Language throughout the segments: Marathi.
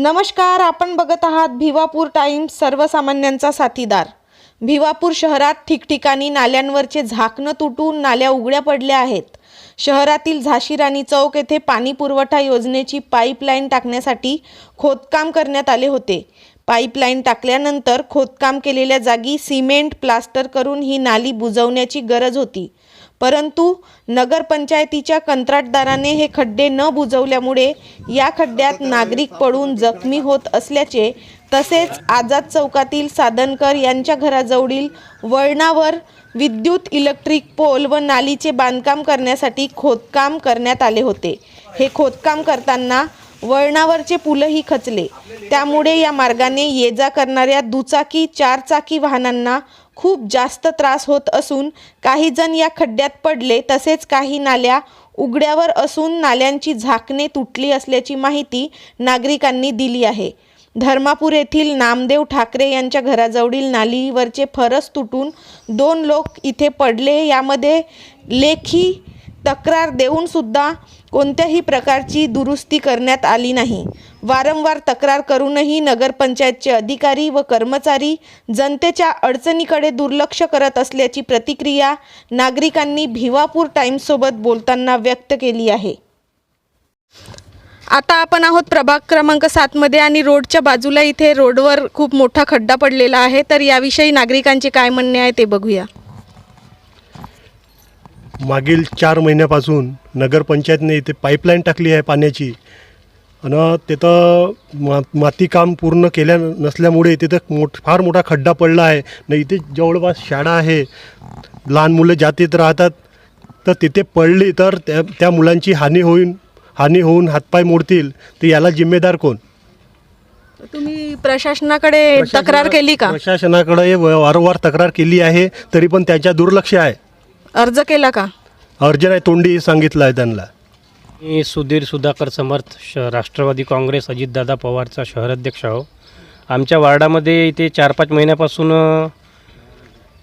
नमस्कार आपण बघत आहात भिवापूर टाइम्स सर्वसामान्यांचा साथीदार. भिवापूर शहरात ठिकठिकाणी नाल्यांवरचे झाकणं तुटून नाल्या उघड्या पडल्या आहेत. शहरातील झाशीराणी चौक येथे पाणी पुरवठा योजनेची पाईपलाईन टाकण्यासाठी खोदकाम करण्यात आले होते. पाईपलाईन टाकल्यानंतर खोदकाम केलेल्या जागी सिमेंट प्लास्टर करून ही नाली बुजवण्याची गरज होती. परंतु नगरपंचायतीच्या कंत्राटदाराने हे खड्डे न बुजवल्यामुळे या खड्ड्यात नागरिक पडून जखमी होत असल्याचे तसेच आझाद चौकातील साधनकर यांच्या घराजवळील वळणावर विद्युत इलेक्ट्रिक पोल व नालीचे बांधकाम करण्यासाठी खोदकाम करण्यात आले होते. हे खोदकाम करताना वळणावरचे पुलंही खचले. त्यामुळे या मार्गाने ये जा करणाऱ्या दुचाकी चारचाकी वाहनांना खूप जास्त त्रास होत असून काही जण या खड्ड्यात पडले तसेच काही नाल्या उघड्यावर असून नाल्यांची झाकणे तुटली असल्याची माहिती नागरिकांनी दिली आहे. धर्मापूर येथील नामदेव ठाकरे यांच्या घराजवळील नालीवरचे फरस तुटून दोन लोक इथे पडले. यामध्ये लेखी तक्रार देऊनसुद्धा कोणत्याही प्रकारची दुरुस्ती करण्यात आली नाही. वारंवार तक्रार करूनही नगरपंचायतचे अधिकारी व कर्मचारी जनतेच्या अडचणीकडे दुर्लक्ष करत असल्याची प्रतिक्रिया नागरिकांनी भिवापूर टाईम्ससोबत बोलताना व्यक्त केली आहे. आता आपण आहोत प्रभाग क्रमांक सातमध्ये आणि रोडच्या बाजूला इथे रोडवर खूप मोठा खड्डा पडलेला आहे. तर याविषयी नागरिकांचे काय म्हणणे आहे ते बघूया. मागील चार महिन्यापासून नगरपंचायतने इथे पाईपलाईन टाकली आहे पाण्याची. आणि तिथं मा मातीकाम पूर्ण केल्या नसल्यामुळे तिथं मोठ फार मोठा खड्डा पडला आहे. न इथे जवळपास शाळा आहे. लहान मुलं जातीत राहतात. तर तिथे पडली तर त्या त्या मुलांची हानी होईन हानी होऊन हातपाय मोडतील. तर याला जिम्मेदार कोण? तुम्ही प्रशासनाकडे तक्रार केली का? प्रशासनाकडे वारंवार तक्रार केली आहे तरी पण त्याच्या दुर्लक्ष आहे. अर्ज केला का? अर्ज नाही तोंडी सांगितलं आहे त्यांना. मी सुधीर सुधाकर समर्थ श राष्ट्रवादी काँग्रेस अजितदादा पवारचा शहराध्यक्ष आहो. आमच्या वार्डामध्ये इथे चार पाच महिन्यापासून अ,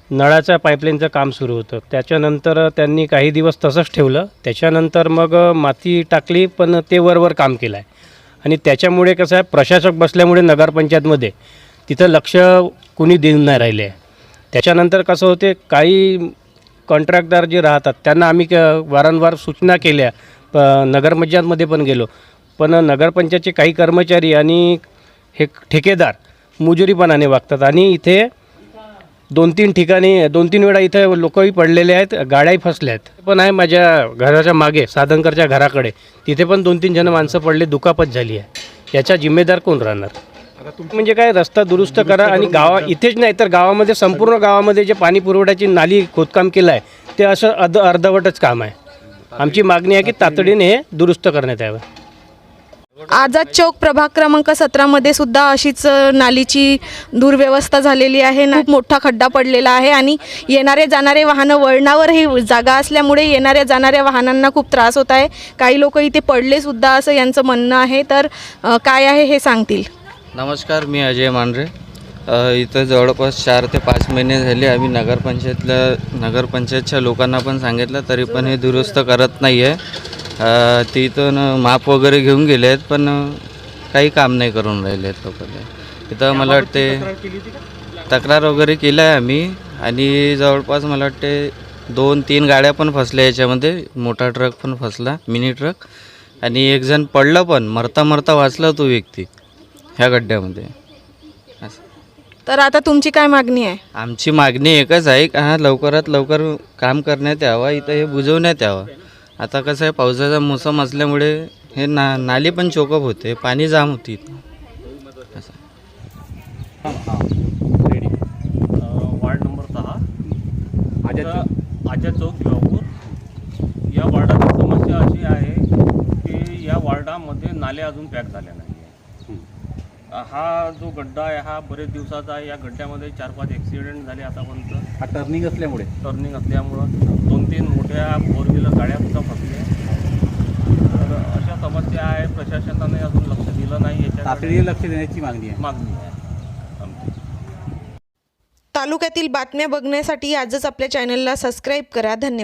नळाच्या पाईपलाईनचं काम सुरू होतं. त्याच्यानंतर त्यांनी काही दिवस तसंच ठेवलं. त्याच्यानंतर मग अ, माती टाकली पण ते वरवर काम केलं आहे आणि त्याच्यामुळे कसं आहे प्रशासक बसल्यामुळे नगरपंचायतमध्ये तिथं लक्ष कुणी देऊन नाही राहिले. आहे त्याच्यानंतर कसं होते काही कॉन्ट्रॅक्टदार जे राहतात त्यांना आम्ही क- वारंवार सूचना केल्या. प नगरपंचायतमध्ये पण गेलो. पण नगरपंचायतचे काही कर्मचारी आणि हे ठेकेदार मुजुरीपणाने वागतात. आणि इथे दोन तीन ठिकाणी दोन तीन वेळा इथे लोकही पडलेले आहेत गाड्याही फसल्या आहेत. पण आहे माझ्या घराच्या मागे साधनकरच्या घराकडे. तिथे पण दोन तीन जण माणसं पडले दुखापत झाली आहे. याचा जिम्मेदार कोण राहणार? म्हणजे काय रस्ता दुरुस्त करा आणि गावा इथेच नाही तर गावामध्ये संपूर्ण गावामध्ये जे पाणी पुरवठ्याची नाली खोदकाम केलं आहे ते असं अर्ध अर्धवटच काम आहे. आमची मागणी आहे की तातडीने हे दुरुस्त करण्यात यावं. आझाद चौक प्रभाग क्रमांक सतरामध्ये सुद्धा अशीच नालीची दुर्व्यवस्था झालेली आहे. खूप मोठा खड्डा पडलेला आहे आणि येणारे जाणारे वाहनं वळणावर ही जागा असल्यामुळे येणाऱ्या जाणाऱ्या वाहनांना खूप त्रास होत आहे. काही लोक इथे पडले सुद्धा असं यांचं म्हणणं आहे. तर काय आहे हे सांगतील? नमस्कार मी अजय मांढरे. इथं जवळपास चार ते पाच महिने झाले आम्ही नगरपंचायतला नगरपंचायतच्या लोकांना पण सांगितलं तरी पण हे दुरुस्त करत नाही आहे ते माप वगैरे घेऊन गेले आहेत पण काही काम नाही करून राहिले आहेत लोक. इथं मला वाटते तक्रार वगैरे केलं आहे आम्ही आणि जवळपास मला वाटते दोन तीन गाड्या पण फसल्या याच्यामध्ये. मोठा ट्रक पण फसला मिनी ट्रक. आणि एक जण पडलं पण मरता मरता वाचला तो व्यक्ती. ह्या गड्ड्यामध्ये. असं. तर आता तुमची काय मागणी आहे? आमची मागणी एकच आहे का हा लवकरात लवकर काम करण्यात यावं इथं हे बुजवण्यात यावं. आता कसं आहे पावसाचा मोसम असल्यामुळे हे ना नाली पण चोकअप होते पाणी जाम होती इथं. असं. रेडी. वार्ड नंबर आता आजा चौक. भिवापूर या वार्डाची समस्या अशी आहे की या वार्डामध्ये नाल्या अजून पॅक झाल्या नाही हा जो गड्डा आहे हा बरेच दिवसाचा आहे. या गड्ड्यामध्ये चार पाच ॲक्सिडेंट झाले आतापर्यंत. हा टर्निंग असल्यामुळे? टर्निंग असल्यामुळं. दोन तीन मोठ्या फोर व्हीलर गाड्या सुद्धा फसल्या. तर अशा समस्या आहे. प्रशासनाने अजून लक्ष दिलं नाही. तातडीने लक्ष देण्याची मागणी आहे. मागणी आहे. आमची तालुक्यातील बातम्या बघण्यासाठी आजच आपल्या चॅनलला सबस्क्राईब करा. धन्यवाद.